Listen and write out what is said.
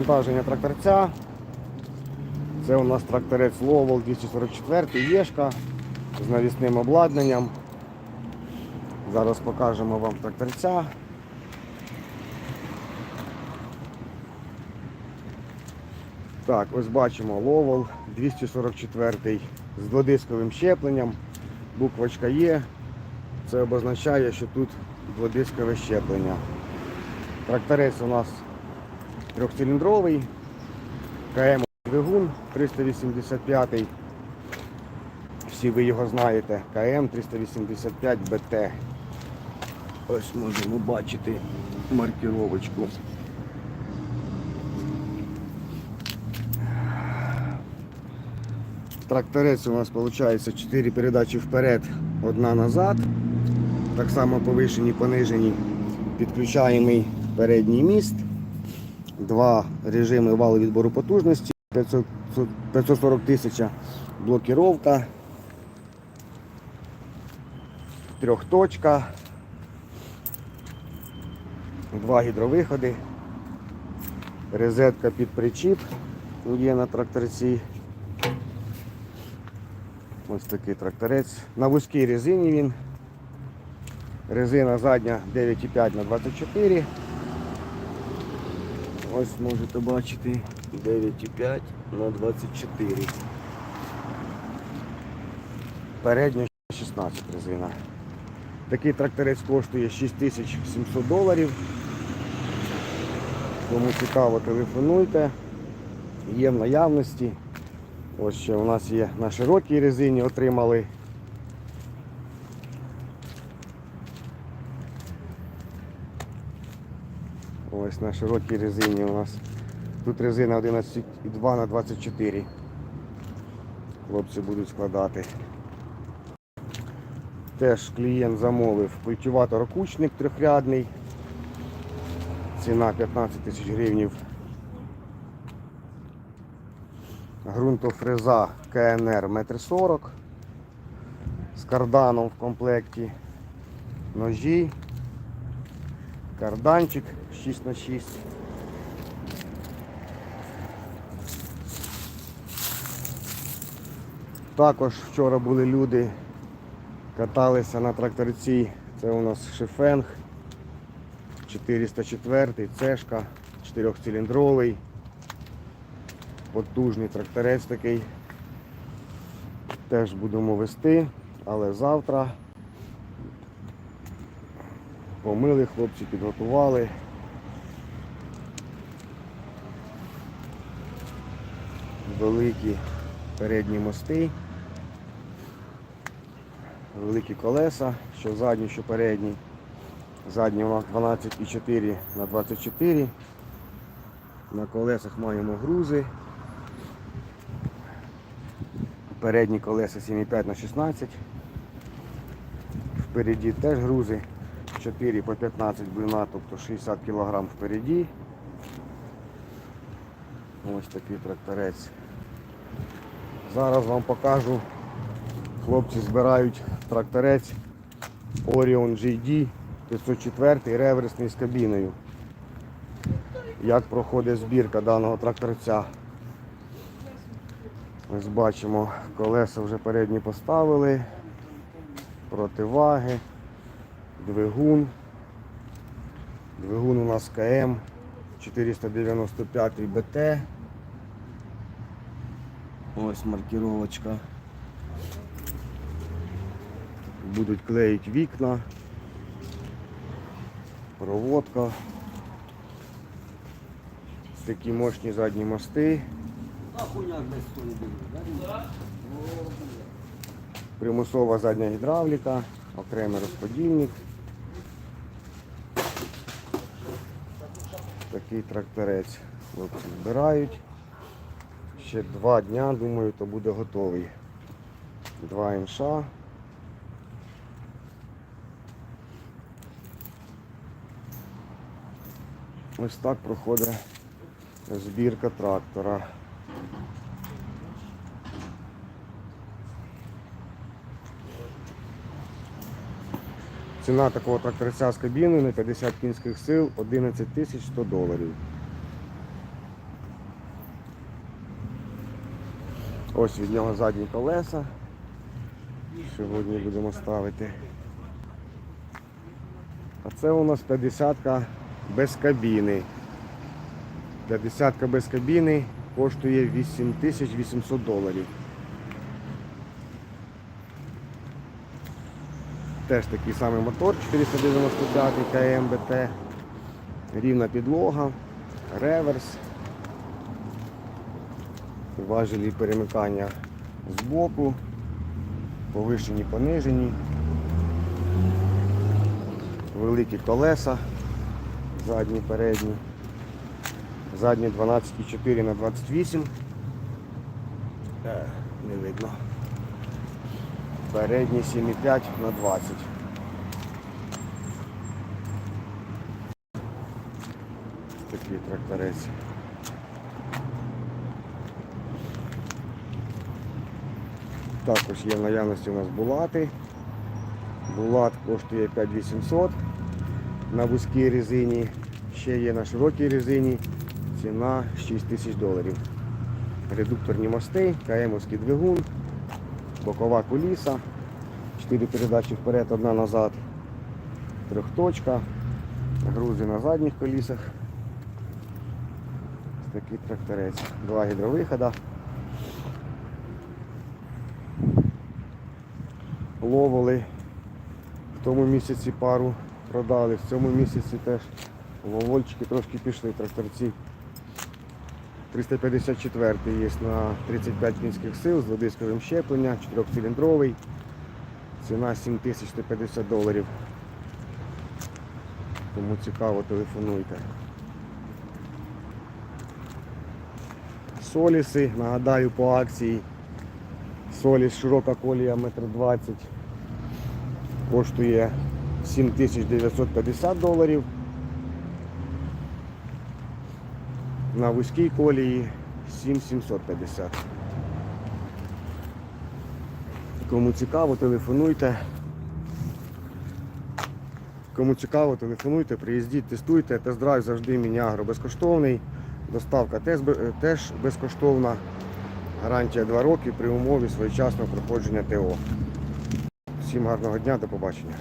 Вантаження тракторця. Це у нас тракторець Ловол 244 Єшка з навісним обладнанням. Зараз покажемо вам тракторця. Так, ось бачимо Ловол 244 з дводисковим щепленням. Буквочка Є. Це обозначає, що тут дводискове щеплення. Тракторець у нас трьохциліндровий, КМ двигун 385. Всі ви його знаєте. КМ 385 БТ. Ось можемо бачити маркіровочку. Тракторець у нас виходить 4 передачі вперед, одна назад. Так само повишені, понижені, підключаємий передній міст два режими валу відбору потужності, 500 540 тисяч блокіровка, трьохточка, два гідровиходи, розетка під причіп є на тракторці. Ось такий тракторець. На вузькій резині він. Резина задня 9,5 на 24. Ось можете бачити 9,5 на 24. Передня 16 резина. Такий тракторець коштує 6700 доларів. Кому цікаво, телефонуйте. Є в наявності. Ось ще у нас є на широкій резині, отримали. Ось на широкій резині у нас. Тут резина 11,2 на 24. Хлопці будуть складати. Теж клієнт замовив культиватор окучник трьохрядний. Ціна 15 тисяч гривнів. Грунтофреза КНР 1,40 м з карданом в комплекті. Ножі, карданчик 6 на 6 Також вчора були люди, каталися на тракторці. Це у нас шифенг 404 цешка, 4-циліндровий, потужний тракторець такий. Теж будемо вести, але завтра помили хлопці, підготували. Великі передні мости, великі колеса, що задні, що передні. Задні у нас 12,4 на 24. На колесах маємо грузи. Передні колеса 7,5 на 16. Впереді теж грузи 4 по 15 блина, тобто 60 кг впереді. Ось такий тракторець. Зараз вам покажу. Хлопці збирають тракторець Orion GD 504 реверсний з кабіною. Як проходить збірка даного тракторця. Ось бачимо, колеса вже передні поставили, противаги, двигун. Двигун у нас КМ 495 БТ. Ось маркіровочка. Будуть клеїти вікна, проводка. Такі мощні задні мости. Примусова задня гідравліка, окремий розподільник. Такий тракторець хлопці збирають. Ще два дня, думаю, то буде готовий. Два інша. Ось так проходить збірка трактора. Ціна такого тракторця з кабіною на 50 кінських сил 11 тисяч 100 доларів. Ось від нього задні колеса. Сьогодні будемо ставити. А це у нас 50-ка без кабіни. 50-ка без кабіни коштує 8800 доларів. Теж такий самий мотор 495 КМБТ. Рівна підлога, реверс, важелі перемикання з боку, повишені, понижені, великі колеса, задні, передні, задні 12,4 на 28. Е, Не видно. Передні 7,5 на 20. Такий тракторець. Також є в наявності у нас булати. Булат коштує 5800 на вузькій резині. Ще є на широкій резині. Ціна 6 тисяч доларів. Редукторні мости, КМовський двигун, бокова куліса, 4 передачі вперед, одна назад, трьохточка, грузи на задніх колісах. Такий тракторець. Два гідровихода. Ловили. В тому місяці пару продали, в цьому місяці теж вовольчики трошки пішли тракторці. 354 є на 35 кінських сил з водисковим щепленням, 4-циліндровий. Ціна 7150 доларів. Кому цікаво, телефонуйте. Соліси, нагадаю, по акції. Соліс широка колія 1,20 м коштує 7950 доларів. На вузькій колії 7750. Кому цікаво, телефонуйте. Кому цікаво, телефонуйте, приїздіть, тестуйте. Тест-драйв завжди міні-агро безкоштовний. Доставка теж, безкоштовна. Гарантія 2 роки при умові своєчасного проходження ТО. Всім гарного дня, до побачення.